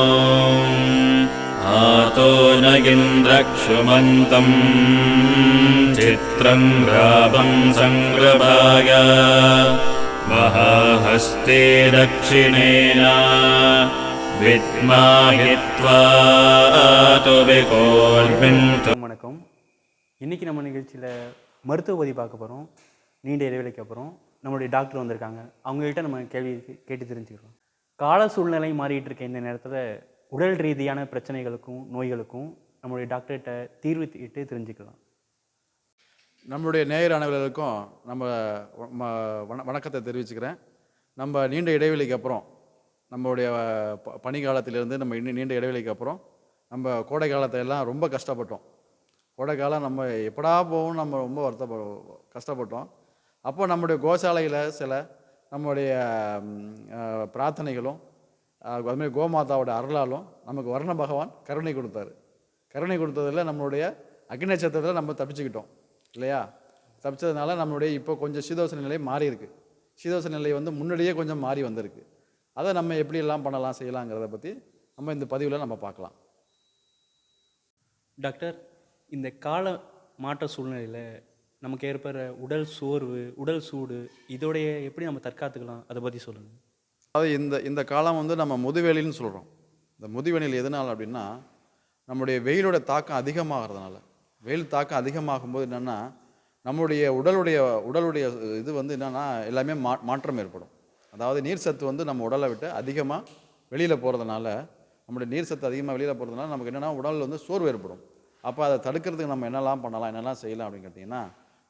ॐ आतो न इन्द्रक्षुमन्तम् चित्रं रावं सङ्ग्रभाय महाहस्ते दक्षिणेन विद्माहित्वा तु विकोर्मिन्तु வணக்கம் இன்றைக்கி நம்ம நிகழ்ச்சியில் மருத்துவ பதி பார்க்க போகிறோம் நீண்ட இடைவெளிக்கு அப்புறம் நம்மளுடைய டாக்டர் வந்திருக்காங்க. அவங்ககிட்ட நம்ம கேள்வி கேட்டு தெரிஞ்சுக்கிறோம். கால சூழ்நிலை மாறிட்டு இருக்க இந்த நேரத்தில் உடல் ரீதியான பிரச்சனைகளுக்கும் நோய்களுக்கும் நம்மளுடைய டாக்டர்கிட்ட தீர்வு இட்டு தெரிஞ்சுக்கலாம். நம்மளுடைய நேயர் அனைவர்களுக்கும் நம்ம ம- வண- வணக்கத்தை தெரிவிச்சுக்கிறேன். நம்ம நீண்ட இடைவெளிக்கு அப்புறம் நம்மளுடைய ப- பனி நம்ம இன்னும் நீண்ட இடைவெளிக்கு அப்புறம் நம்ம கோடை காலத்தை எல்லாம் ரொம்ப கஷ்டப்பட்டோம். கோடை காலம் நம்ம எப்படா போகும் நம்ம ரொம்ப வருத்தப்ப கஷ்டப்பட்டோம். அப்போ நம்முடைய கோசாலையில் சில நம்முடைய பிரார்த்தனைகளும் அதுமாதிரி கோமாதாவோட அருளாலும் நமக்கு வர்ண பகவான் கருணை கொடுத்தாரு. கருணை கொடுத்ததில் நம்மளுடைய அக்னி நட்சத்திரத்தில் நம்ம தப்பிச்சுக்கிட்டோம். இல்லையா? தப்பிச்சதுனால நம்மளுடைய இப்போ கொஞ்சம் சீதோசன நிலை மாறி இருக்கு. சீதோசன நிலை வந்து முன்னாடியே கொஞ்சம் மாறி வந்திருக்கு. அதை நம்ம எப்படியெல்லாம் பண்ணலாம் செய்யலாங்கிறத பற்றி நம்ம இந்த பதிவில் நம்ம பார்க்கலாம். டாக்டர் இந்த கால மாற்ற சூழ்நிலையில் நமக்கு ஏற்படுற உடல் சோர்வு உடல் சூடு இதோடைய எப்படி நம்ம தற்காத்துக்கலாம்? அதை பற்றி சொல்லுங்கள் அதாவது இந்த இந்த காலம் வந்து நம்ம முதுவேலின்னு சொல்கிறோம் இந்த முதுவேலியில் எதனால் அப்படின்னா நம்முடைய வெயிலோட தாக்கம் அதிகமாகிறதுனால. வெயில் தாக்கம் அதிகமாகும் போது என்னென்னா நம்முடைய உடலுடைய உடலுடைய இது வந்து என்னென்னா எல்லாமே மா மாற்றம் ஏற்படும். அதாவது நீர் சத்து வந்து நம்ம உடலை விட்டு அதிகமாக வெளியில் போகிறதுனால நம்மளுடைய நீர் சத்து அதிகமாக வெளியில் போகிறதுனால நமக்கு என்னென்னா உடலில் வந்து சோர்வு ஏற்படும். அப்போ அதை தடுக்கிறதுக்கு நம்ம என்னெல்லாம் பண்ணலாம் என்னெல்லாம் செய்யலாம் அப்படின்னு கேட்டிங்கன்னா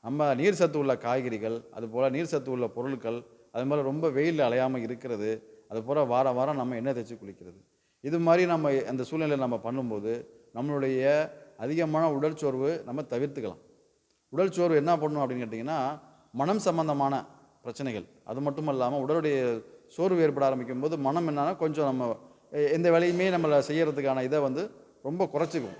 நம்ம நீர் சத்து உள்ள காய்கறிகள் அதுபோல் நீர் சத்து உள்ள பொருட்கள் அது மாதிரி ரொம்ப வெயிலில் அலையாமல் இருக்கிறது அது போல் வாரம் வாரம் நம்ம எண்ணெய் தேய்ச்சி குளிக்கிறது. இது மாதிரி நம்ம அந்த சூழ்நிலை நம்ம பண்ணும்போது நம்மளுடைய அதிகமான உடல் சோர்வு நம்ம தவிர்த்துக்கலாம். உடல் சோர்வு என்ன பண்ணும் அப்படின்னு கேட்டிங்கன்னா மனம் சம்பந்தமான பிரச்சனைகள். அது மட்டும் இல்லாமல் உடலுடைய சோர்வு ஏற்பட ஆரம்பிக்கும் போது மனம் என்னன்னா கொஞ்சம் நம்ம எந்த வேலையுமே நம்மளை செய்கிறதுக்கான இதை வந்து ரொம்ப குறைச்சிக்கும்.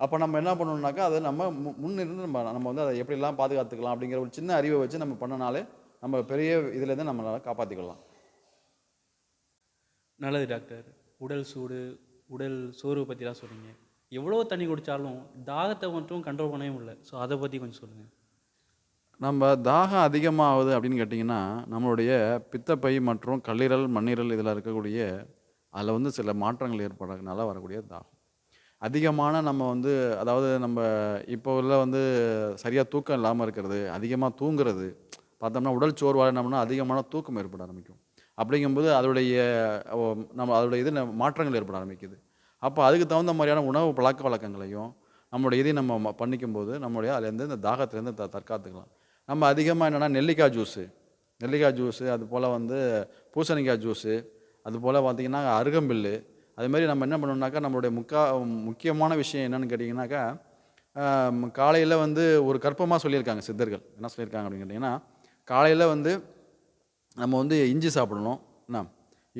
அப்போ நம்ம என்ன பண்ணணும்னாக்கா அதை நம்ம முன்னிருந்து நம்ம நம்ம வந்து அதை எப்படிலாம் பாதுகாத்துக்கலாம் அப்படிங்கிற ஒரு சின்ன அறிவை வச்சு நம்ம பண்ணனாலே நம்ம பெரிய இதுலேருந்து நம்மளால் காப்பாற்றிக்கலாம் நல்லது டாக்டர். உடல் சூடு உடல் சோர்வு பற்றிலாம் சொன்னீங்க. எவ்வளோ தண்ணி குடித்தாலும் தாகத்தை மட்டும் கண்ட்ரோல் பண்ணவே முடியல. ஸோ அதை பற்றி கொஞ்சம் சொல்லுங்கள் நம்ம தாகம் அதிகமாகுது அப்படின்னு கேட்டிங்கன்னா நம்மளுடைய பித்தப்பை மற்றும் கல்லீரல் மண்ணீரல் இதில் இருக்கக்கூடிய அதில் வந்து சில மாற்றங்கள் ஏற்படுறதுனால வரக்கூடிய தாகம். அதிகமான நம்ம வந்து அதாவது நம்ம இப்போ உள்ள வந்து சரியாக தூக்கம் இல்லாமல் இருக்கிறது அதிகமாக தூங்குறது பார்த்தோம்னா உடல் சோர்வாக என்ன அதிகமான தூக்கம் ஏற்பட ஆரம்பிக்கும். அப்படிங்கும்போது அதோடைய நம்ம அதோடைய இது மாற்றங்கள் ஏற்பட ஆரம்பிக்குது. அப்போ அதுக்கு தகுந்த மாதிரியான உணவு பழக்க வழக்கங்களையும் நம்மளுடைய இதையும் நம்ம ம- பண்ணிக்கும்போது நம்மளுடைய அதுலேருந்து இந்த தாகத்துலேருந்து த தற்காத்துக்கலாம். நம்ம அதிகமாக என்னென்னா நெல்லிக்காய் ஜூஸு. நெல்லிக்காய் ஜூஸு அது போல் வந்து பூசணிக்காய் ஜூஸு அது போல் பார்த்திங்கன்னா அருகம்பில்லு அது மாதிரி நம்ம என்ன பண்ணணும்னாக்கா நம்மளுடைய முக்கா முக்கியமான விஷயம் என்னென்னு கேட்டிங்கனாக்கா காலையில் வந்து ஒரு கற்பமாக சொல்லியிருக்காங்க சித்தர்கள். என்ன சொல்லியிருக்காங்க அப்படின்னு கேட்டிங்கன்னா காலையில் வந்து நம்ம வந்து இஞ்சி சாப்பிடணும். என்ன?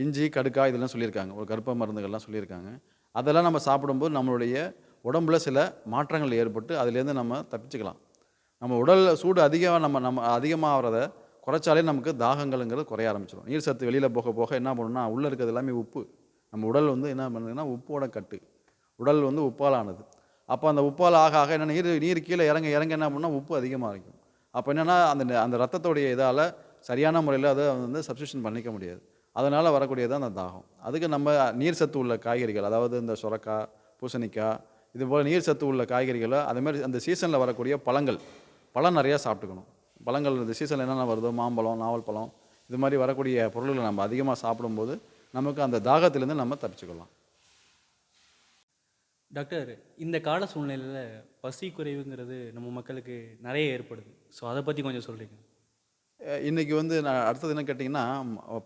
இஞ்சி கடுக்காய் இதெல்லாம் சொல்லியிருக்காங்க. ஒரு கற்ப மருந்துகள்லாம் சொல்லியிருக்காங்க. அதெல்லாம் நம்ம சாப்பிடும்போது நம்மளுடைய உடம்புல சில மாற்றங்கள் ஏற்பட்டு அதுலேருந்து நம்ம தப்பிச்சுக்கலாம். நம்ம உடல் சூடு அதிகமாக நம்ம நம்ம அதிகமாகிறத குறைச்சாலே நமக்கு தாகங்கள்ங்கிறது குறைய ஆரம்பிச்சிடும். நீர் சத்து வெளியில் போக போக என்ன பண்ணணும்னா உள்ளே இருக்கிறது எல்லாமே உப்பு. நம்ம உடல் வந்து என்ன பண்ணுதுன்னா உப்போட கட்டு. உடல் வந்து உப்பால் ஆனது அப்போ அந்த உப்பால் ஆக ஆக என்ன நீர் நீர் கீழே இறங்க இறங்க என்ன பண்ணால் உப்பு அதிகமாக இருக்கும். அப்போ என்னென்னா அந்த அந்த ரத்தத்தோடைய இதால் சரியான முறையில் அதை வந்து சப்ஸ்டியூஷன் பண்ணிக்க முடியாது. அதனால் வரக்கூடியது அந்த தாகம். அதுக்கு நம்ம நீர் சத்து உள்ள காய்கறிகள் அதாவது இந்த சுரக்காய் பூசணிக்காய் இது போல் நீர் சத்து உள்ள காய்கறிகளை அதேமாதிரி அந்த சீசனில் வரக்கூடிய பழங்கள் பழம் நிறையா சாப்பிட்டுக்கணும். பழங்கள் இந்த சீசனில் என்னென்ன வருதோ மாம்பழம் நாவல் பழம் இது மாதிரி வரக்கூடிய பொருள்களை நம்ம அதிகமாக சாப்பிடும்போது நமக்கு அந்த தாகத்திலேருந்து நம்ம தப்பிச்சுக்கலாம். டாக்டர் இந்த கால சூழ்நிலையில் பசி குறைவுங்கிறது நம்ம மக்களுக்கு நிறைய ஏற்படுது. ஸோ அதை பற்றி கொஞ்சம் சொல்கிறீங்க அஹ் இன்னைக்கு வந்து நான் அடுத்தது என்ன கேட்டிங்கன்னா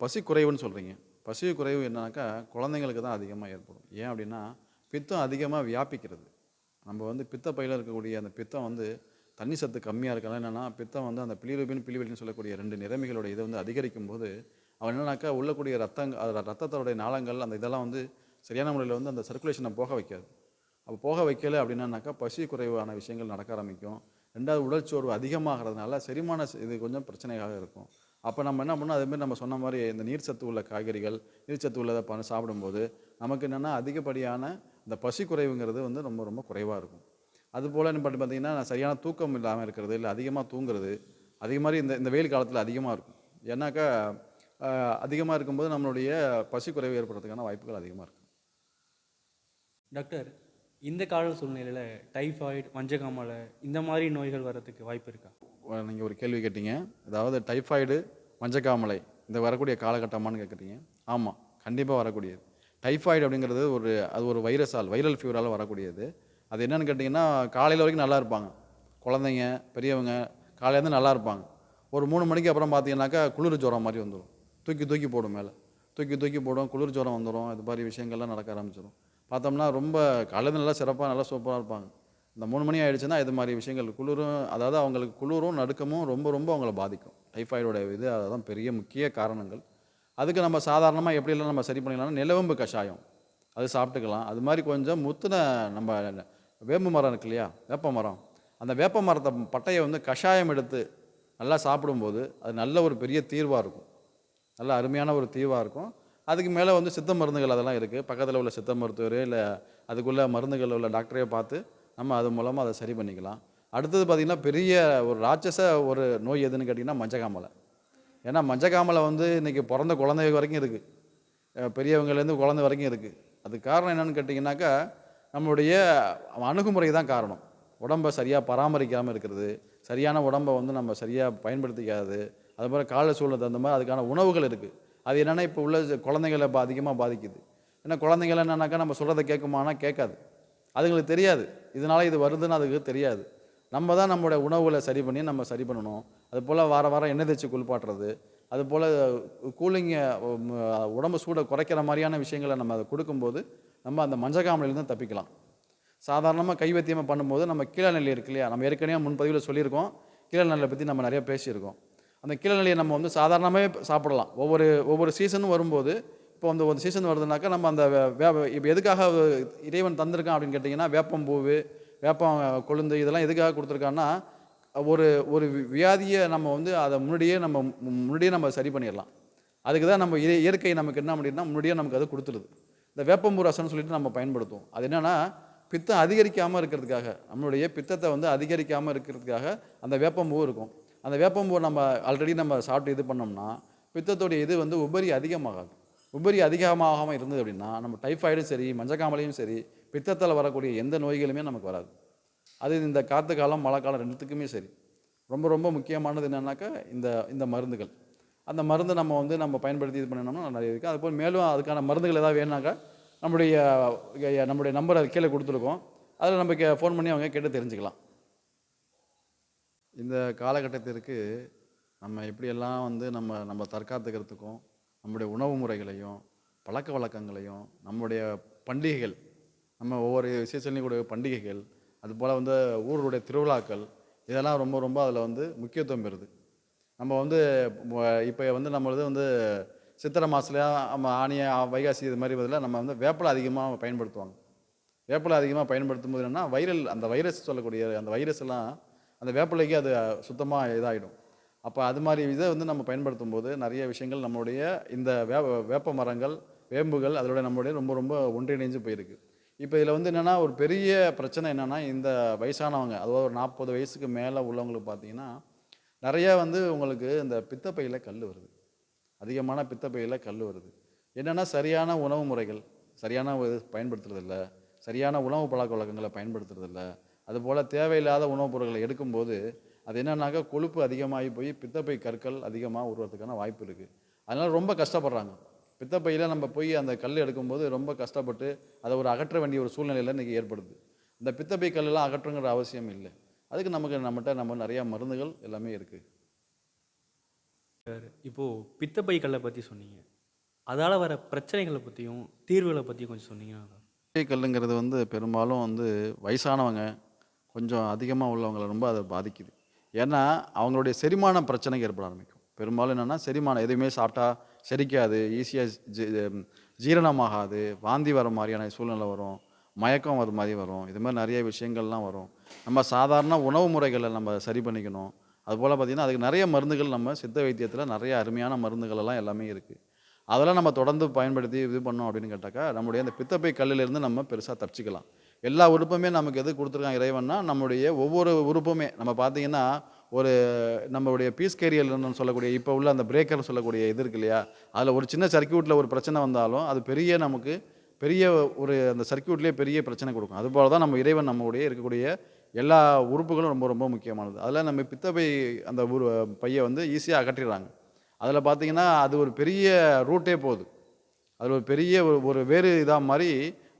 பசி குறைவுன்னு சொல்கிறீங்க பசி குறைவு என்னன்னாக்கா குழந்தைங்களுக்கு தான் அதிகமாக ஏற்படும். ஏன் அப்படின்னா பித்தம் அதிகமாக வியாபிக்கிறது. நம்ம வந்து பித்த பையில் இருக்கக்கூடிய அந்த பித்தம் வந்து தண்ணி சத்து கம்மியாக இருக்கலாம். என்னென்னா பித்தம் வந்து அந்த பிலிருபின் பிலிவெளின்னு சொல்லக்கூடிய ரெண்டு நிறமிகளோட இதை வந்து அதிகரிக்கும் போது அவன் என்னன்னாக்கா உள்ளக்கூடிய ரத்தங்க ரத்தத்தோடைய நாளங்கள் அந்த இதெல்லாம் வந்து சரியான முறையில் வந்து அந்த சர்க்குலேஷனை போக வைக்காது. அப்போ போக வைக்கல அப்படின்னாக்கா பசி குறைவான விஷயங்கள் நடக்க ஆரம்பிக்கும். ரெண்டாவது உடல் சோர்வு அதிகமாகிறதுனால செரிமான இது கொஞ்சம் பிரச்சனையாக இருக்கும். அப்போ நம்ம என்ன பண்ணோம் அதேமாதிரி நம்ம சொன்ன மாதிரி இந்த நீர் சத்து உள்ள காய்கறிகள் நீர் சத்து உள்ளதை பண்ண சாப்பிடும்போது நமக்கு என்னென்னா அதிகப்படியான இந்த பசி குறைவுங்கிறது வந்து ரொம்ப ரொம்ப குறைவாக இருக்கும். அதுபோல் என்ன பண்ணி பார்த்தீங்கன்னா சரியான தூக்கம் இல்லாமல் இருக்கிறது இல்லை அதிகமாக தூங்குறது அதே மாதிரி இந்த இந்த வெயில் காலத்தில் அதிகமாக இருக்கும். ஏன்னாக்கா அதிகமாக இருக்கும்போது நம்மளுடைய பசி குறைவு ஏற்படுறதுக்கான வாய்ப்புகள் அதிகமாக இருக்கும் டாக்டர் இந்த கால சூழ்நிலையில் டைஃபாய்டு மஞ்சக்காமலை இந்த மாதிரி நோய்கள் வர்றதுக்கு வாய்ப்பு இருக்கா? நீங்கள் ஒரு கேள்வி கேட்டீங்க. அதாவது டைஃபாய்டு மஞ்சக்காமலை இந்த வரக்கூடிய காலகட்டமான்னு கேட்குறீங்க ஆமாம் கண்டிப்பாக வரக்கூடியது. டைஃபாய்டு அப்படிங்கிறது ஒரு அது ஒரு வைரஸால் வைரல் ஃபீவரால் வரக்கூடியது. அது என்னன்னு கேட்டிங்கன்னா காலையில் வரைக்கும் நல்லா இருப்பாங்க. குழந்தைங்க பெரியவங்க காலையிலேருந்து நல்லா இருப்பாங்க. ஒரு மூணு மணிக்கு அப்புறம் பார்த்தீங்கன்னாக்கா குளிர் ஜுரம் மாதிரி வந்துடும் தூக்கி தூக்கி போடும் மேலே. தூக்கி தூக்கி போடும் குளிர் ஜுரம் வந்துடும் இது மாதிரி விஷயங்கள்லாம் நடக்க ஆரம்பிச்சிடும் பார்த்தோம்னா ரொம்ப காலையில் நல்லா சிறப்பாக நல்லா சூப்பராக இருப்பாங்க. இந்த மூணு மணி ஆகிடுச்சுன்னா இது மாதிரி விஷயங்கள் குளிரும் அதாவது அவங்களுக்கு குளிரும் நடுக்கமும் ரொம்ப ரொம்ப அவங்கள பாதிக்கும். டைஃபாய்டோட இது அதுதான் பெரிய முக்கிய காரணங்கள். அதுக்கு நம்ம சாதாரணமாக எப்படிலாம் நம்ம சரி பண்ணிக்கலாம்னா நிலவம்பு கஷாயம். அது சாப்பிட்டுக்கலாம். அது மாதிரி கொஞ்சம் முத்துன நம்ம வேம்பு மரம் இருக்கு இல்லையா? வேப்ப மரம். அந்த வேப்ப மரத்தை பட்டையை வந்து கஷாயம் எடுத்து நல்லா சாப்பிடும்போது அது நல்ல ஒரு பெரிய தீர்வாக இருக்கும். நல்ல அருமையான ஒரு தீவாக இருக்கும். அதுக்கு மேலே வந்து சித்த மருந்துகள் அதெல்லாம் இருக்குது பக்கத்தில் உள்ள சித்த மருத்துவர் இல்லை அதுக்குள்ளே மருந்துகள் உள்ள டாக்டரையே பார்த்து நம்ம அது மூலமாக அதை சரி பண்ணிக்கலாம். அடுத்தது பார்த்திங்கன்னா பெரிய ஒரு ராட்சச ஒரு நோய் எதுன்னு கேட்டிங்கன்னா மஞ்சக்காமலை. ஏன்னா மஞ்சக்காமலை வந்து இன்றைக்கி பிறந்த குழந்தை வரைக்கும் இருக்குது பெரியவங்கலேருந்து குழந்தை வரைக்கும் இருக்குது அதுக்கு காரணம் என்னன்னு கேட்டிங்கனாக்கா நம்மளுடைய அணுகுமுறை தான் காரணம். உடம்பை சரியாக பராமரிக்காமல் இருக்கிறது. சரியான உடம்பை வந்து நம்ம சரியாக பயன்படுத்திக்காது. அதுபோல் கால சூழ்நிலை தகுந்த மாதிரி அதுக்கான உணவுகள் இருக்குது அது என்னென்னா இப்போ உள்ள குழந்தைங்களை இப்போ அதிகமாக பாதிக்குது. ஏன்னா குழந்தைங்கள என்னன்னாக்கா நம்ம சொல்கிறத கேட்குமானா கேட்காது. அதுங்களுக்கு தெரியாது. இதனால் இது வருதுன்னு அதுக்கு தெரியாது. நம்ம தான் நம்மளுடைய உணவுகளை சரி பண்ணி நம்ம சரி பண்ணணும். அது போல் வார வாரம் எண்ணெய் தேய்ச்சி குளிப்பாட்டுறது. அது போல் கூலிங்கை உடம்பு சூடை குறைக்கிற மாதிரியான விஷயங்களை நம்ம அதை கொடுக்கும்போது நம்ம அந்த மஞ்சக்காமலையிலேருந்து தப்பிக்கலாம். சாதாரணமாக கைவத்தியமாக பண்ணும்போது நம்ம கீழநெல்லி இருக்கு இல்லையா? நம்ம ஏற்கனவே முன்பதிவில் சொல்லியிருக்கோம். கீழநெல்லை பற்றி நம்ம நிறைய பேசியிருக்கோம். அந்த கீழநிலையை நம்ம வந்து சாதாரணமாகவே சாப்பிடலாம். ஒவ்வொரு ஒவ்வொரு சீசனும் வரும்போது இப்போ வந்து ஒரு சீசன் வருதுனாக்கா நம்ம அந்த வே வே- இப்போ எதுக்காக இறைவன் தந்திருக்கான் அப்படின்னு கேட்டிங்கன்னா வேப்பம்பூவு வேப்பம் கொழுந்து இதெல்லாம் எதுக்காக கொடுத்துருக்கான்னா ஒரு ஒரு வியாதியை நம்ம வந்து அதை முன்னாடியே நம்ம முன்னாடியே நம்ம சரி பண்ணிடலாம். அதுக்கு தான் நம்ம இயற்கை நமக்கு என்ன அப்படின்னா முன்னாடியே நமக்கு அது கொடுத்துருது இந்த வேப்பம்பூ ரசம்னு சொல்லிட்டு நம்ம பயன்படுத்துவோம். அது என்னென்னா பித்தம் அதிகரிக்காமல் இருக்கிறதுக்காக நம்மளுடைய பித்தத்தை வந்து அதிகரிக்காமல் இருக்கிறதுக்காக அந்த வேப்பம்பூ இருக்கும். அந்த வேப்பம்பூ நம்ம ஆல்ரெடி நம்ம சாப்பிட்டு இது பண்ணோம்னா பித்தத்துடைய இது வந்து உபரி அதிகமாகாது. உபரி அதிகமாகாமல் இருந்தது அப்படின்னா நம்ம டைஃபாய்டும் சரி மஞ்சக்காமலையும் சரி பித்தத்தில் வரக்கூடிய எந்த நோய்களுமே நமக்கு வராது. அது இந்த காற்று காலம் மழை காலம் ரெண்டுத்துக்குமே சரி. ரொம்ப ரொம்ப முக்கியமானது என்னென்னாக்கா இந்த இந்த மருந்துகள். அந்த மருந்து நம்ம வந்து நம்ம பயன்படுத்தி இது பண்ணினோம்னா நிறைய இருக்குது அதுபோல் மேலும் அதுக்கான மருந்துகள் ஏதாவது வேணுனாக்கா நம்முடைய நம்முடைய நம்பர் அது கீழே கொடுத்துருக்கோம். அதில் நம்ம ஃபோன் பண்ணி அவங்க கேட்டு தெரிஞ்சுக்கலாம். இந்த காலகட்டத்திற்கு நம்ம எப்படியெல்லாம் வந்து நம்ம நம்ம தற்காத்துக்கிறதுக்கும் நம்முடைய உணவு முறைகளையும் பழக்க வழக்கங்களையும் நம்முடைய பண்டிகைகள் நம்ம ஒவ்வொரு விசேஷத்துலையும் கூட பண்டிகைகள் அதுபோல் வந்து ஊருடைய திருவிழாக்கள் இதெல்லாம் ரொம்ப ரொம்ப அதில் வந்து முக்கியத்துவம் பெறுது. நம்ம வந்து இப்போ வந்து நம்மளது வந்து சித்திரை மாதத்துல நம்ம ஆணிய வைகாசி இது மாதிரி பதிலாக நம்ம வந்து வேப்பிலை அதிகமாக பயன்படுத்துவாங்க. வேப்பிலை அதிகமாக பயன்படுத்தும் போது என்னன்னா வைரல் அந்த வைரஸ் சொல்லக்கூடிய அந்த வைரஸ் எல்லாம் அந்த வேப்பிலைக்கு அது சுத்தமாக இதாகிடும் அப்போ அது மாதிரி இதை வந்து நம்ம பயன்படுத்தும் போது நிறைய விஷயங்கள் நம்மளுடைய இந்த வே வேப்ப மரங்கள் வேம்புகள் அதோட நம்மளுடைய ரொம்ப ரொம்ப ஒன்றிணைஞ்சு போயிருக்கு. இப்போ இதில் வந்து என்னென்னா ஒரு பெரிய பிரச்சனை என்னென்னா இந்த வயசானவங்க அதாவது ஒரு நாற்பது வயசுக்கு மேலே உள்ளவங்களுக்கு பார்த்தீங்கன்னா நிறைய வந்து உங்களுக்கு இந்த பித்தப்பையில் கல் வருது. அதிகமான பித்தப்பையில் கல் வருது. என்னென்னா சரியான உணவு முறைகள் சரியான இது பயன்படுத்துறதில்ல சரியான உணவு பழக்க வழக்கங்களை பயன்படுத்துறதில்லை அதுபோல் தேவையில்லாத உணவுப் பொருட்களை எடுக்கும்போது அது என்னன்னாக்கா கொழுப்பு அதிகமாகி போய் பித்தப்பை கற்கள் அதிகமாக உருவதுக்கான வாய்ப்பு இருக்குது அதனால் ரொம்ப கஷ்டப்படுறாங்க. பித்தப்பையில் நம்ம போய் அந்த கல் எடுக்கும்போது ரொம்ப கஷ்டப்பட்டு அதை ஒரு அகற்ற வேண்டிய ஒரு சூழ்நிலையில் இன்றைக்கி ஏற்படுது. இந்த பித்தப்பை கல்லெல்லாம் அகற்றுங்கிற அவசியம் இல்லை. அதுக்கு நமக்கு நம்மகிட்ட நம்ம நிறையா மருந்துகள் எல்லாமே இருக்குது இப்போது பித்தப்பை கல்லை பற்றி சொன்னீங்க. அதால் வர பிரச்சனைகளை பற்றியும் தீர்வுகளை பற்றியும் கொஞ்சம் சொன்னீங்கன்னா பித்தப்பை கல்லுங்கிறது வந்து பெரும்பாலும் வந்து வயசானவங்க கொஞ்சம் அதிகமாக உள்ளவங்களை ரொம்ப அதை பாதிக்குது. ஏன்னா அவங்களுடைய செரிமான பிரச்சனைக்கு ஏற்பட ஆரம்பிக்கும். பெரும்பாலும் என்னென்னா செரிமானம் எதுவுமே சாப்பிட்டா செரிக்காது ஈஸியாக ஜீரணமாகாது வாந்தி வர மாதிரியான சூழ்நிலை வரும் மயக்கம் வர மாதிரி வரும் இது மாதிரி நிறைய விஷயங்கள்லாம் வரும். நம்ம சாதாரண உணவு முறைகளை நம்ம சரி பண்ணிக்கணும். அதுபோல் பார்த்திங்கன்னா அதுக்கு நிறைய மருந்துகள் நம்ம சித்த வைத்தியத்தில் நிறைய அருமையான மருந்துகள் எல்லாம் எல்லாமே இருக்குது அதெல்லாம் நம்ம தொடர்ந்து பயன்படுத்தி இது பண்ணோம் அப்படின்னு கேட்டாக்கா நம்முடைய அந்த பித்தப்பை கல்லிலிருந்து நம்ம பெருசாக தப்பிச்சிக்கலாம். எல்லா உறுப்புமே நமக்கு எது கொடுத்துருக்கான் இறைவன்னா நம்முடைய ஒவ்வொரு உறுப்புமே. நம்ம பார்த்தீங்கன்னா ஒரு நம்மளுடைய பீஸ் கேரியர்னு சொல்லக்கூடிய இப்போ உள்ள அந்த பிரேக்கர் சொல்லக்கூடிய இது இருக்கு இல்லையா? அதில் ஒரு சின்ன சர்க்கியூட்டில் ஒரு பிரச்சனை வந்தாலும் அது பெரிய நமக்கு பெரிய ஒரு அந்த சர்க்கியூட்லேயே பெரிய பிரச்சனை கொடுக்கும். அதுபோல் தான் நம்ம இறைவன் நம்மளுடைய இருக்கக்கூடிய எல்லா உறுப்புகளும் ரொம்ப ரொம்ப முக்கியமானது. அதில் நம்ம பித்தப்பை அந்த உரு பையை வந்து ஈஸியாக அகற்றிடுறாங்க. அதில் பார்த்தீங்கன்னா அது ஒரு பெரிய ரூட்டே போகுது. அதில் ஒரு பெரிய ஒரு ஒரு வேறு இதாக மாதிரி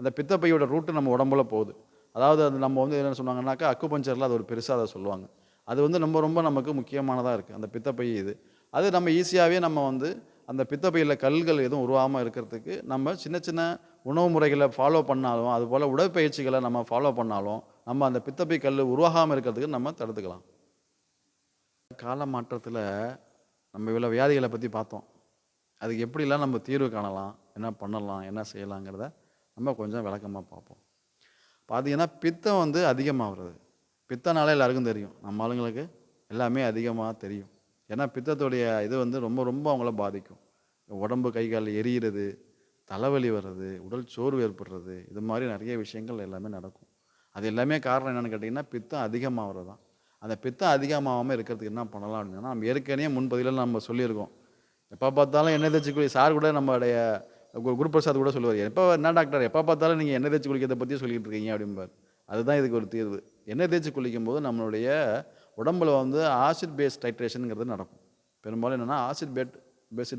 அந்த பித்தப்பையோட ரூட்டு நம்ம உடம்புல போகுது. அதாவது அது நம்ம வந்து என்ன சொன்னாங்கன்னாக்கா அக்குபஞ்சரில் அது ஒரு பெருசாக அதை சொல்லுவாங்க. அது வந்து ரொம்ப ரொம்ப நமக்கு முக்கியமானதாக இருக்குது அந்த பித்தப்பை இது. அது நம்ம ஈஸியாகவே நம்ம வந்து அந்த பித்தப்பையில் கல்கள் எதுவும் உருவாமல் இருக்கிறதுக்கு நம்ம சின்ன சின்ன உணவு முறைகளை ஃபாலோ பண்ணாலும் அதுபோல் உடற்பயிற்சிகளை நம்ம ஃபாலோ பண்ணாலும் நம்ம அந்த பித்தப்பை கல் உருவாகாமல் இருக்கிறதுக்கு நம்ம தடுத்துக்கலாம். கால மாற்றத்தில் நம்ம இவ்வளோ வியாதிகளை பற்றி பார்த்தோம். அதுக்கு எப்படிலாம் நம்ம தீர்வு காணலாம் என்ன பண்ணலாம் என்ன செய்யலாங்கிறத நம்ம கொஞ்சம் விளக்கமாக பார்ப்போம். பார்த்தீங்கன்னா பித்தம் வந்து அதிகமாகிறது. பித்தனால எல்லாருக்கும் தெரியும். நம்ம ஆளுங்களுக்கு எல்லாமே அதிகமாக தெரியும். ஏன்னா பித்தத்துடைய இது வந்து ரொம்ப ரொம்ப அவங்கள பாதிக்கும். உடம்பு கை கால் எரியிறது தலைவலி வர்றது உடல் சோர்வு ஏற்படுறது இது மாதிரி நிறைய விஷயங்கள் எல்லாமே நடக்கும். அது எல்லாமே காரணம் என்னென்னு கேட்டிங்கன்னா பித்தம் அதிகமாகிறது தான் அந்த பித்தம் அதிகமாகாமல் இருக்கிறதுக்கு என்ன பண்ணலாம் அப்படின்னா நம்ம ஏற்கனவே முன்பதிலில் நம்ம சொல்லியிருக்கோம். எப்போ பார்த்தாலும் எண்ணெய் தேய்ச்சி சார் கூட நம்மளுடைய குருபிரசாத் கூட சொல்லுவார் எப்போ என்ன டாக்டர்? எப்போ பார்த்தாலும் நீங்கள் எண்ணெய் தேய்ச்சி குளிக்கிறத பற்றி சொல்லிட்டு இருக்கீங்க அப்படிம்பார். அதுதான் இதுக்கு ஒரு தீர்வு. எண்ணெய் தேய்ச்சி குளிக்கும் போது நம்மளுடைய உடம்புல வந்து ஆசிட் பேஸ் டைட்ரேஷனுங்கிறது நடக்கும். பெரும்பாலும் என்னென்னா ஆசிட் பேட் பேஸ்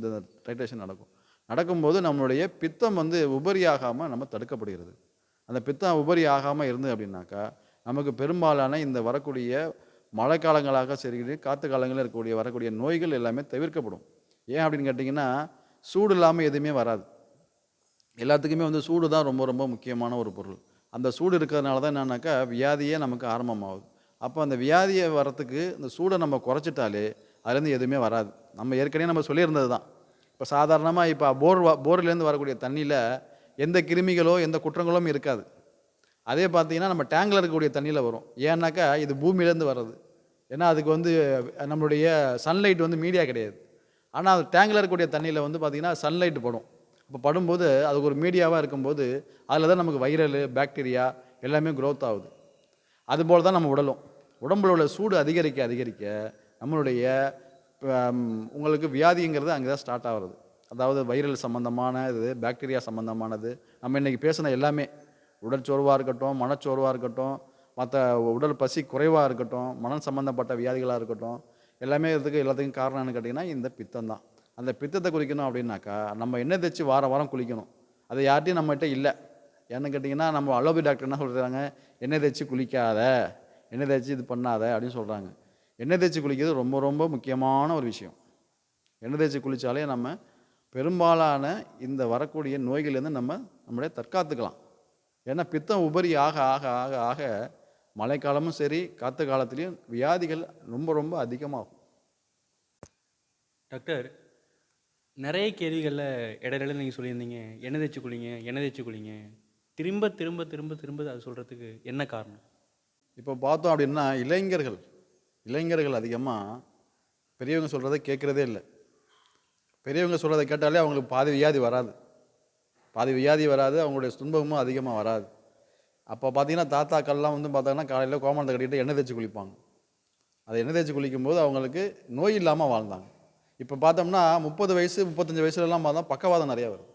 டைட்ரேஷன் நடக்கும். நடக்கும்போது நம்மளுடைய பித்தம் வந்து உபரியாகாமல் நம்ம தடுக்கப்படுகிறது. அந்த பித்தம் உபரி ஆகாமல் இருந்து அப்படின்னாக்கா நமக்கு பெரும்பாலான இந்த வரக்கூடிய மழை காலங்களாக சரி காற்று காலங்களில் இருக்கக்கூடிய வரக்கூடிய நோய்கள் எல்லாமே தவிர்க்கப்படும். ஏன் அப்படின்னு கேட்டிங்கன்னா சூடு இல்லாமல் எதுவுமே வராது. எல்லாத்துக்குமே வந்து சூடு தான் ரொம்ப ரொம்ப முக்கியமான ஒரு பொருள். அந்த சூடு இருக்கிறதுனால தான் என்னன்னாக்கா வியாதியே நமக்கு ஆரம்பமாகுது. அப்போ அந்த வியாதியை வரத்துக்கு இந்த சூடை நம்ம குறைச்சிட்டாலே அதுலேருந்து எதுவுமே வராது. நம்ம ஏற்கனவே நம்ம சொல்லியிருந்தது தான். இப்போ சாதாரணமாக இப்போ போர் வா- போர்லேருந்து வரக்கூடிய தண்ணியில் எந்த கிருமிகளோ எந்த குற்றங்களும் இருக்காது. அதே பார்த்தீங்கன்னா நம்ம டேங்கில் இருக்கக்கூடிய தண்ணியில் வரும். ஏன்னாக்கா இது பூமியிலேருந்து வர்றது. ஏன்னா அதுக்கு வந்து நம்மளுடைய சன்லைட் வந்து மீடியா கிடையாது. ஆனால் அது டேங்கில் இருக்கக்கூடிய தண்ணியில் வந்து பார்த்திங்கன்னா சன்லைட் படும். இப்போ படும்போது அதுக்கு ஒரு மீடியாவாக இருக்கும்போது அதில் தான் நமக்கு வைரல் பாக்டீரியா எல்லாமே க்ரோத் ஆகுது. அதுபோல் தான் நம்ம உடலும். உடம்புல உள்ள சூடு அதிகரிக்க அதிகரிக்க நம்மளுடைய உங்களுக்கு வியாதிங்கிறது அங்கே தான் ஸ்டார்ட் ஆகிறது. அதாவது வைரல் சம்மந்தமான இது பாக்டீரியா சம்மந்தமானது நம்ம இன்றைக்கி பேசின எல்லாமே உடற்சோர்வாக இருக்கட்டும் மனச்சோர்வாக இருக்கட்டும் மற்ற உடல் பசி குறைவாக இருக்கட்டும் மனம் சம்மந்தப்பட்ட வியாதிகளாக இருக்கட்டும் எல்லாமே இதுக்கு எல்லாத்துக்கும் காரணம் என்னன்னு கேட்டிங்கன்னா இந்த பித்தம் தான். அந்த பித்தத்தை குளிக்கணும் அப்படின்னாக்கா நம்ம எண்ணெய் தேய்ச்சி வாரம் வாரம் குளிக்கணும். அது யார்ட்டையும் நம்மகிட்ட இல்லை. ஏன்னு கேட்டிங்கன்னா நம்ம அலோபதி டாக்டர் என்ன சொல்கிறாங்க எண்ணெய் தேய்ச்சி குளிக்காத எண்ணெய் தேய்ச்சி இது பண்ணாத அப்படின்னு சொல்கிறாங்க எண்ணெய் தேய்ச்சி குளிக்கிறது ரொம்ப ரொம்ப முக்கியமான ஒரு விஷயம். எண்ணெய் தேய்ச்சி குளித்தாலே நம்ம பெரும்பாலான இந்த வரக்கூடிய நோய்கள்லேருந்து நம்ம நம்மளே தற்காத்துக்கலாம். ஏன்னா பித்தம் உபரி ஆக ஆக ஆக ஆக மழைக்காலமும் சரி காற்று காலத்துலேயும் வியாதிகள் ரொம்ப ரொம்ப அதிகமாகும். டாக்டர் நிறைய கேள்விகளில் இடையில நீங்கள் சொல்லியிருந்தீங்க எண்ணெய் தேய்ச்சி குளிங்க எண்ணெய் தேய்ச்சி குளிங்க. திரும்ப திரும்ப திரும்ப திரும்ப அது சொல்கிறதுக்கு என்ன காரணம்? இப்போ பார்த்தோம் அப்படின்னா இளைஞர்கள் இளைஞர்கள் அதிகமாக பெரியவங்க சொல்கிறத கேட்குறதே இல்லை. பெரியவங்க சொல்கிறத கேட்டாலே அவங்களுக்கு பாதி வியாதி வராது. பாதி வியாதி வராது அவங்களுடைய துன்பமும் அதிகமாக வராது. அப்போ பார்த்தீங்கன்னா தாத்தாக்கள்லாம் வந்து பார்த்தாங்கன்னா காலையில் கோமணத்தை கட்டிட்டு எண்ணெய் தேய்ச்சி குளிப்பாங்க. அதை எண்ணெய் தேய்ச்சி குளிக்கும்போது அவங்களுக்கு நோய் இல்லாமல் வாழ்ந்தாங்க. இப்போ பார்த்தோம்னா முப்பது வயசு முப்பத்தஞ்சு வயசுலலாம் பார்த்தா பக்கவாதம் நிறையா வருது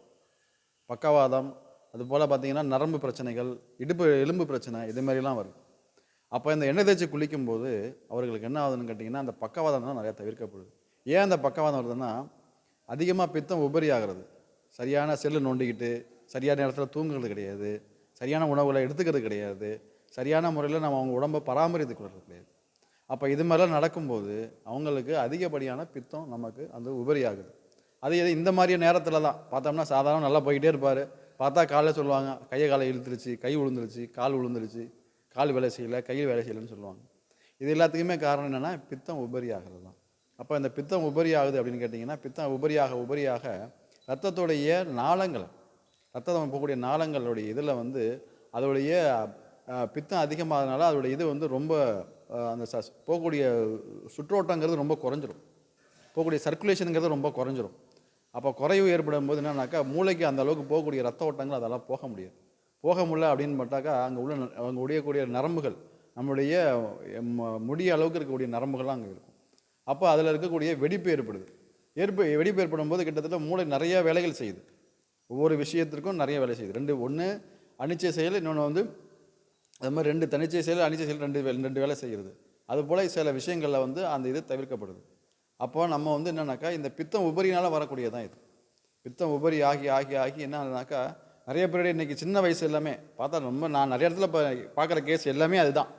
பக்கவாதம் அதுபோல் பார்த்தீங்கன்னா நரம்பு பிரச்சனைகள் இடுப்பு எலும்பு பிரச்சனை இது மாதிரிலாம் வருது அப்போ இந்த எண்ணெய் தேய்ச்சி குளிக்கும்போது அவர்களுக்கு என்ன ஆகுதுன்னு கேட்டிங்கன்னா அந்த பக்கவாதம் தான் நிறையா தவிர்க்கப்படுது. ஏன் அந்த பக்கவாதம் வருதுன்னா அதிகமாக பித்தம் உபரி ஆகிறது சரியான செல்லு நோண்டிக்கிட்டு சரியான இடத்துல தூங்குறது கிடையாது. சரியான உணவுகளை எடுத்துக்கிறது கிடையாது. சரியான முறையில் நம்ம அவங்க உடம்பை பராமரித்து கொள்வது கிடையாது. அப்போ இது மாதிரிலாம் நடக்கும்போது அவங்களுக்கு அதிகப்படியான பித்தம் நமக்கு அந்த உபரியாகுது. அது எது இந்த மாதிரி நேரத்தில் தான் பார்த்தோம்னா சாதாரண நல்லா போய்கிட்டே இருப்பார். பார்த்தா காலைல சொல்லுவாங்க கையை காலை இழுத்துருச்சு கை விழுந்துருச்சு கால் விழுந்துருச்சு கால் வேலை செய்யலை கையில் வேலை செய்யலைன்னு சொல்லுவாங்க. இது எல்லாத்துக்குமே காரணம் என்னென்னா பித்தம் உபரியாகிறது தான் அப்போ இந்த பித்தம் உபரியாகுது அப்படின்னு கேட்டிங்கன்னா பித்தம் உபரியாக உபரியாக ரத்தத்துடைய நாளங்கள் ரத்தம் போகக்கூடிய நாளங்களுடைய இதில் வந்து அதோடைய பித்தம் அதிகமாகறதுனால அதோடைய இது வந்து ரொம்ப அந்த ச போகக்கூடிய சுற்றோட்டங்கிறது ரொம்ப குறைஞ்சிரும். போகக்கூடிய சர்க்குலேஷனுங்கிறது ரொம்ப குறைஞ்சிரும். அப்போ குறைவு ஏற்படும் போது என்னன்னாக்கா மூளைக்கு அந்த அளவுக்கு போகக்கூடிய ரத்த ஓட்டங்கள் அதெல்லாம் போக முடியாது. போக முடியல அப்படின்னு பார்த்தாக்கா அங்கே உள்ள அங்கே உடையக்கூடிய நரம்புகள் நம்மளுடைய முடிய அளவுக்கு இருக்கக்கூடிய நரம்புகள்லாம் அங்கே இருக்கும். அப்போ அதில் இருக்கக்கூடிய வெடிப்பு ஏற்படுது. ஏற்பு வெடிப்பு ஏற்படும் போது கிட்டத்தட்ட மூளை நிறைய வேலைகள் செய்யுது. ஒவ்வொரு விஷயத்திற்கும் நிறைய வேலை செய்யுது. ரெண்டு ஒன்று அனிச்சை செயல் இன்னொன்று வந்து அது மாதிரி ரெண்டு தனிச்சை செயல் அனிச்சை செயல் ரெண்டு ரெண்டு வேலை செய்கிறது. அதுபோல் சில விஷயங்களில் வந்து அந்த இது தவிர்க்கப்படுது. அப்போ நம்ம வந்து என்னென்னாக்கா இந்த பித்தம் உபரினால் வரக்கூடியதான் இது. பித்தம் உபரி ஆகி ஆகி ஆகி என்ன ஆகுதுனாக்கா நிறைய பேருடைய இன்னைக்கு சின்ன வயசு எல்லாமே பார்த்தா ரொம்ப நான் நிறைய இடத்துல இப்போ பார்க்குற கேஸ் எல்லாமே அதுதான்.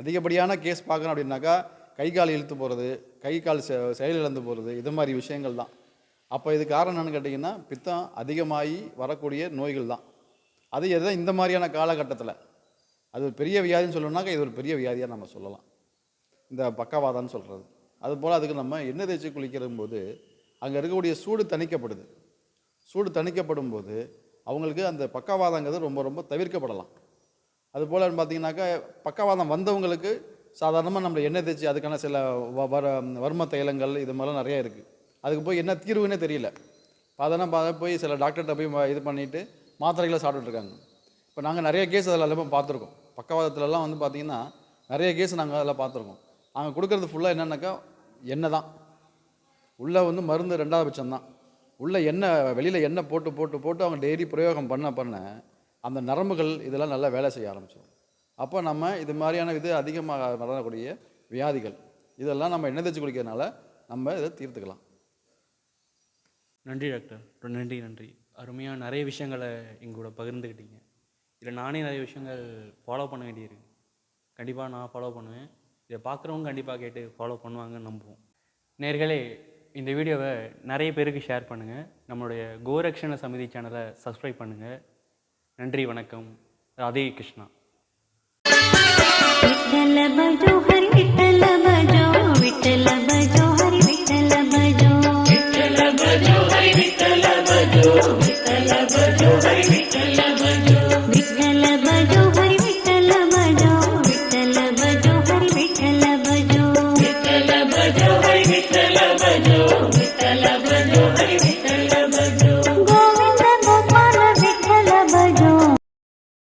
அதிகப்படியான கேஸ் பார்க்குறோம் அப்படின்னாக்கா கை கால் இழுத்து போகிறது கை கால் செ செயல் இழந்து போகிறது இது மாதிரி விஷயங்கள் தான் அப்போ இது காரணம் என்னென்னு கேட்டிங்கன்னா பித்தம் அதிகமாகி வரக்கூடிய நோய்கள் தான் அது எதை இந்த மாதிரியான காலகட்டத்தில். அது ஒரு பெரிய வியாதின்னு சொல்லணும்னாக்கா இது ஒரு பெரிய வியாதியாக நம்ம சொல்லலாம். இந்த பக்கவாதான்னு சொல்கிறது அதுபோல் அதுக்கு நம்ம எண்ணெய் தேய்ச்சி குளிக்கிற போது அங்கே இருக்கக்கூடிய சூடு தணிக்கப்படுது. சூடு தணிக்கப்படும் போது அவங்களுக்கு அந்த பக்கவாதங்கிறது ரொம்ப ரொம்ப தவிர்க்கப்படலாம். அதுபோல் பார்த்தீங்கன்னாக்கா பக்கவாதம் வந்தவங்களுக்கு சாதாரணமாக நம்ம எண்ணெய் தேய்ச்சி அதுக்கான சில வ- வர வர்ம தைலங்கள் இது மாதிரிலாம் நிறைய இருக்குது அதுக்கு போய் என்ன தீர்வுன்னே தெரியல. அதெல்லாம் பார்த்து போய் சில டாக்டர்கிட்ட போய் இது பண்ணிவிட்டு மாத்திரைகளை சாப்பிட்டுட்ருக்காங்க இப்போ நாங்கள் நிறைய கேஸ் அதில் எல்லாமே பார்த்துருக்கோம் பக்கவாதத்துலலாம் வந்து பார்த்திங்கன்னா நிறைய கேஸ் நாங்கள் அதில் பார்த்துருக்கோம் நாங்கள் கொடுக்குறது ஃபுல்லாக என்னென்னாக்கா எண்ணெய் தான் உள்ளே வந்து மருந்து ரெண்டாவது பட்சம் தான் உள்ள எண்ணெய் வெளியில் எண்ணெய் போட்டு போட்டு போட்டு அவங்க டெய்லி பிரயோகம் பண்ண பண்ண அந்த நரம்புகள் இதெல்லாம் நல்லா வேலை செய்ய ஆரம்பிச்சிடும் அப்போ நம்ம இது மாதிரியான இது அதிகமாக வரக்கூடிய வியாதிகள் இதெல்லாம் நம்ம எண்ணெய் தேய்ச்சி குடிக்கிறதுனால நம்ம இதை தீர்த்துக்கலாம். நன்றி டாக்டர். நன்றி நன்றி. அருமையாக நிறைய விஷயங்களை எங்களோட பகிர்ந்துக்கிட்டீங்க. இதில் நானே நிறைய விஷயங்கள் ஃபாலோ பண்ண வேண்டியிருக்கு. கண்டிப்பாக நான் ஃபாலோ பண்ணுவேன். இதை பார்க்குறவங்க கண்டிப்பாக கேட்டு ஃபாலோ பண்ணுவாங்கன்னு நம்புவோம். நேர்களே இந்த வீடியோவை நிறைய பேருக்கு ஷேர் பண்ணுங்கள் நம்மளுடைய கோரக்ஷண சமிதி சேனலை சப்ஸ்கிரைப் பண்ணுங்கள் நன்றி வணக்கம். ராதே கிருஷ்ணா. விட்டல பஜோ விட்டல பஜோ விட்டல பஜோ